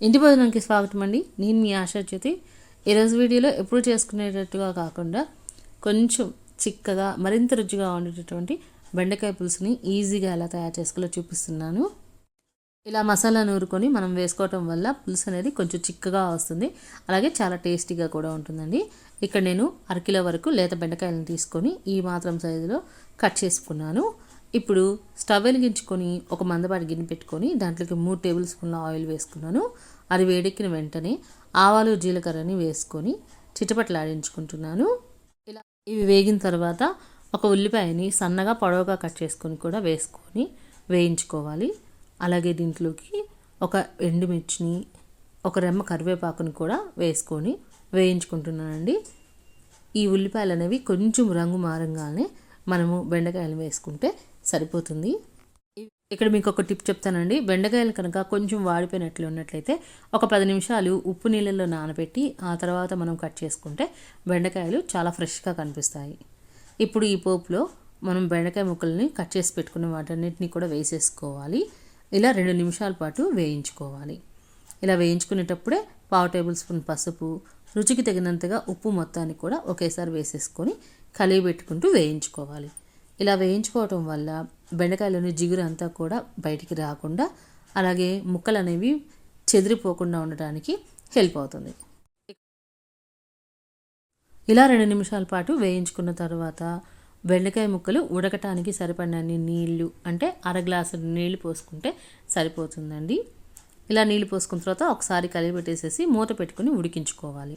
ఇంటి భోజనానికి స్వాగతం అండి. నేను మీ ఆశ జ్యోతి. ఈరోజు వీడియోలో ఎప్పుడు చేసుకునేటట్టుగా కాకుండా కొంచెం చిక్కగా మరింత రుచిగా ఉండేటటువంటి బెండకాయ పులుసుని ఈజీగా ఎలా తయారు చేసుకోలో చూపిస్తున్నాను. ఇలా మసాలా నూరుకొని మనం వేసుకోవటం వల్ల పులుసు అనేది కొంచెం చిక్కగా వస్తుంది. అలాగే చాలా టేస్టీగా కూడా ఉంటుందండి. ఇక్కడ నేను అరకిలో వరకు లేత బెండకాయలను తీసుకొని ఈ మాత్రం సైజులో కట్ చేసుకున్నాను. ఇప్పుడు స్టవ్ వెలిగించుకొని ఒక మందపాటి గిన్నె పెట్టుకొని దాంట్లోకి మూడు టేబుల్ స్పూన్ల ఆయిల్ వేసుకున్నాను. అది వేడెక్కిన వెంటనే ఆవాలు జీలకర్రని వేసుకొని చిటపట్లాడించుకుంటున్నాను. ఇలా ఇవి వేగిన తర్వాత ఒక ఉల్లిపాయని సన్నగా పొడవుగా కట్ చేసుకొని కూడా వేసుకొని వేయించుకోవాలి. అలాగే దీంట్లోకి ఒక ఎండుమిర్చిని ఒక రెమ్మ కరివేపాకుని కూడా వేసుకొని వేయించుకుంటున్నానండి. ఈ ఉల్లిపాయలు అనేవి కొంచెం రంగు మారంగానే మనము బెండకాయలు వేసుకుంటే సరిపోతుంది. ఇక్కడ మీకు ఒక టిప్ చెప్తానండి. బెండకాయలు కనుక కొంచెం వాడిపోయినట్లు ఉన్నట్లయితే ఒక పది నిమిషాలు ఉప్పు నీళ్ళల్లో నానబెట్టి ఆ తర్వాత మనం కట్ చేసుకుంటే బెండకాయలు చాలా ఫ్రెష్గా కనిపిస్తాయి. ఇప్పుడు ఈ పోపులో మనం బెండకాయ ముక్కల్ని కట్ చేసి పెట్టుకున్న వాటన్నిటిని కూడా వేసేసుకోవాలి. ఇలా రెండు నిమిషాల పాటు వేయించుకోవాలి. ఇలా వేయించుకునేటప్పుడే పావు టేబుల్ స్పూన్ పసుపు రుచికి తగినంతగా ఉప్పు మొత్తాన్ని కూడా ఒకేసారి వేసేసుకొని కలిగి పెట్టుకుంటూ వేయించుకోవాలి. ఇలా వేయించుకోవటం వల్ల బెండకాయలోని జిగురు అంతా కూడా బయటికి రాకుండా అలాగే ముక్కలు అనేవి చెదిరిపోకుండా ఉండటానికి హెల్ప్ అవుతుంది. ఇలా రెండు నిమిషాల పాటు వేయించుకున్న తర్వాత బెండకాయ ముక్కలు ఉడకటానికి సరిపడినన్ని నీళ్ళు అంటే అర గ్లాసు నీళ్ళు పోసుకుంటే సరిపోతుందండి. ఇలా నీళ్ళు పోసుకున్న తర్వాత ఒకసారి కలిపి పెట్టేసేసి మూత పెట్టుకుని ఉడికించుకోవాలి.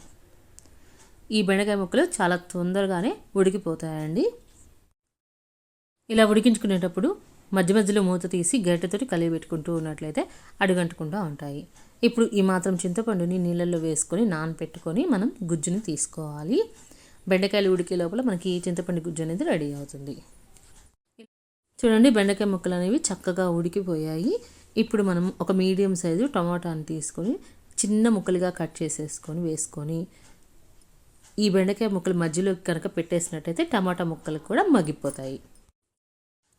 ఈ బెండకాయ ముక్కలు చాలా తొందరగానే ఉడికిపోతాయండి. ఇలా ఉడికించుకునేటప్పుడు మధ్య మధ్యలో మూత తీసి గరిటెతోటి కలిగి పెట్టుకుంటూ ఉన్నట్లయితే అడుగంటకుండా ఉంటాయి. ఇప్పుడు ఈ మాత్రం చింతపండుని నీళ్ళల్లో వేసుకొని నానపెట్టుకొని మనం గుజ్జుని తీసుకోవాలి. బెండకాయలు ఉడికే లోపల మనకి చింతపండు గుజ్జు అనేది రెడీ అవుతుంది. చూడండి బెండకాయ ముక్కలు అనేవి చక్కగా ఉడికిపోయాయి. ఇప్పుడు మనం ఒక మీడియం సైజు టమాటాని తీసుకొని చిన్న ముక్కలుగా కట్ చేసేసుకొని వేసుకొని ఈ బెండకాయ ముక్కలు మధ్యలో కనుక పెట్టేసినట్టయితే టమాటా ముక్కలు కూడా మగ్గిపోతాయి.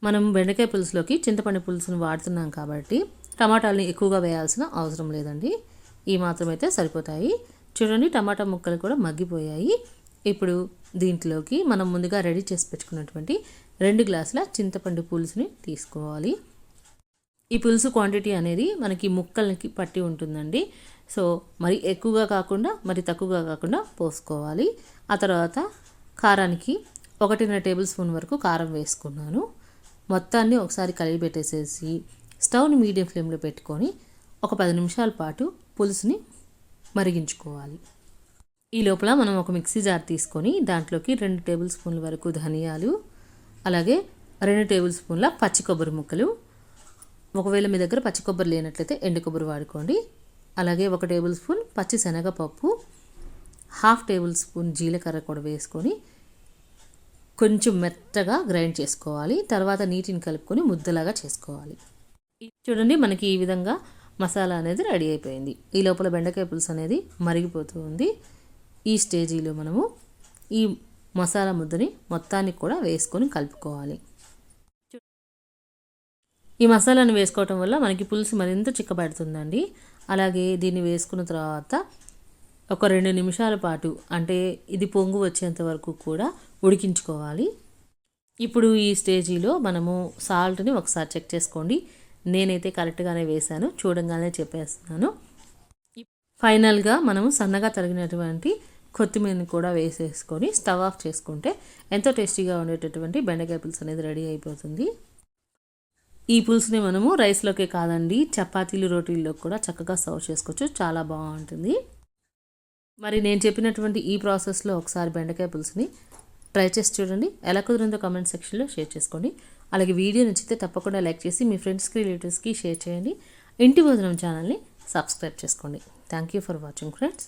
మనం బెండకాయ పులుసులోకి చింతపండు పులుసును వాడుతున్నాం కాబట్టి టమాటాలని ఎక్కువగా వేయాల్సిన అవసరం లేదండి. ఈ మాత్రమైతే సరిపోతాయి. చూడండి టమాటా ముక్కలు కూడా మగ్గిపోయాయి. ఇప్పుడు దీంట్లోకి మనం ముందుగా రెడీ చేసి పెట్టుకున్నటువంటి రెండు గ్లాసుల చింతపండు పులుసుని తీసుకోవాలి. ఈ పులుసు క్వాంటిటీ అనేది మనకి ముక్కలకి పట్టి ఉంటుందండి. సో మరి ఎక్కువగా కాకుండా మరి తక్కువగా కాకుండా పోసుకోవాలి. ఆ తర్వాత కారానికి ఒకటిన్నర టేబుల్ స్పూన్ వరకు కారం వేసుకున్నాను. మొత్తాన్ని ఒకసారి కలిగి పెట్టేసేసి స్టవ్ని మీడియం ఫ్లేమ్లో పెట్టుకొని ఒక పది నిమిషాల పాటు పులుసుని మరిగించుకోవాలి. ఈ లోపల మనం ఒక మిక్సీ జార్ తీసుకొని దాంట్లోకి రెండు టేబుల్ స్పూన్ల వరకు ధనియాలు అలాగే రెండు టేబుల్ స్పూన్ల పచ్చి కొబ్బరి ముక్కలు ఒకవేళ మీ దగ్గర పచ్చి కొబ్బరి లేనట్లయితే ఎండు కొబ్బరి వాడుకోండి. అలాగే ఒక టేబుల్ స్పూన్ పచ్చి శనగపప్పు హాఫ్ టేబుల్ స్పూన్ జీలకర్ర కూడా వేసుకొని కొంచెం మెత్తగా గ్రైండ్ చేసుకోవాలి. తర్వాత నీటిని కలుపుకొని ముద్దలాగా చేసుకోవాలి. చూడండి మనకి ఈ విధంగా మసాలా అనేది రెడీ అయిపోయింది. ఈ లోపల బెండకాయ పులుసు అనేది మరిగిపోతూ ఉంది. ఈ స్టేజీలో మనము ఈ మసాలా ముద్దని మొత్తానికి కూడా వేసుకొని కలుపుకోవాలి. ఈ మసాలాను వేసుకోవటం వల్ల మనకి పులుసు మరింత చిక్కబడుతుందండి. అలాగే దీన్ని వేసుకున్న తర్వాత ఒక రెండు నిమిషాల పాటు అంటే ఇది పొంగు వచ్చేంత వరకు కూడా ఉడికించుకోవాలి. ఇప్పుడు ఈ స్టేజీలో మనము సాల్ట్ని ఒకసారి చెక్ చేసుకోండి. నేనైతే కరెక్ట్గానే వేశాను చూడంగానే చెప్పేస్తున్నాను. ఫైనల్గా మనము సన్నగా తరిగినటువంటి కొత్తిమీరని కూడా వేసేసుకొని స్టవ్ ఆఫ్ చేసుకుంటే ఎంతో టేస్టీగా ఉండేటటువంటి బెండకాయ పులుసు అనేది రెడీ అయిపోతుంది. ఈ పులుసుని మనము రైస్లోకే కాదండి చపాతీలు రోటీల్లో కూడా చక్కగా సర్వ్ చేసుకోవచ్చు. చాలా బాగుంటుంది. మరి నేను చెప్పినటువంటి ఈ ప్రాసెస్లో ఒకసారి బెండకాయ పులుసుని ట్రై చేసి చూడండి. ఎలా కుదిరిందో కామెంట్ సెక్షన్లో షేర్ చేసుకోండి. అలాగే వీడియో నచ్చితే తప్పకుండా లైక్ చేసి మీ ఫ్రెండ్స్కి రిలేటివ్స్కి షేర్ చేయండి. ఇంటి భోజనం ఛానల్ని సబ్స్క్రైబ్ చేసుకోండి. Thank you for watching friends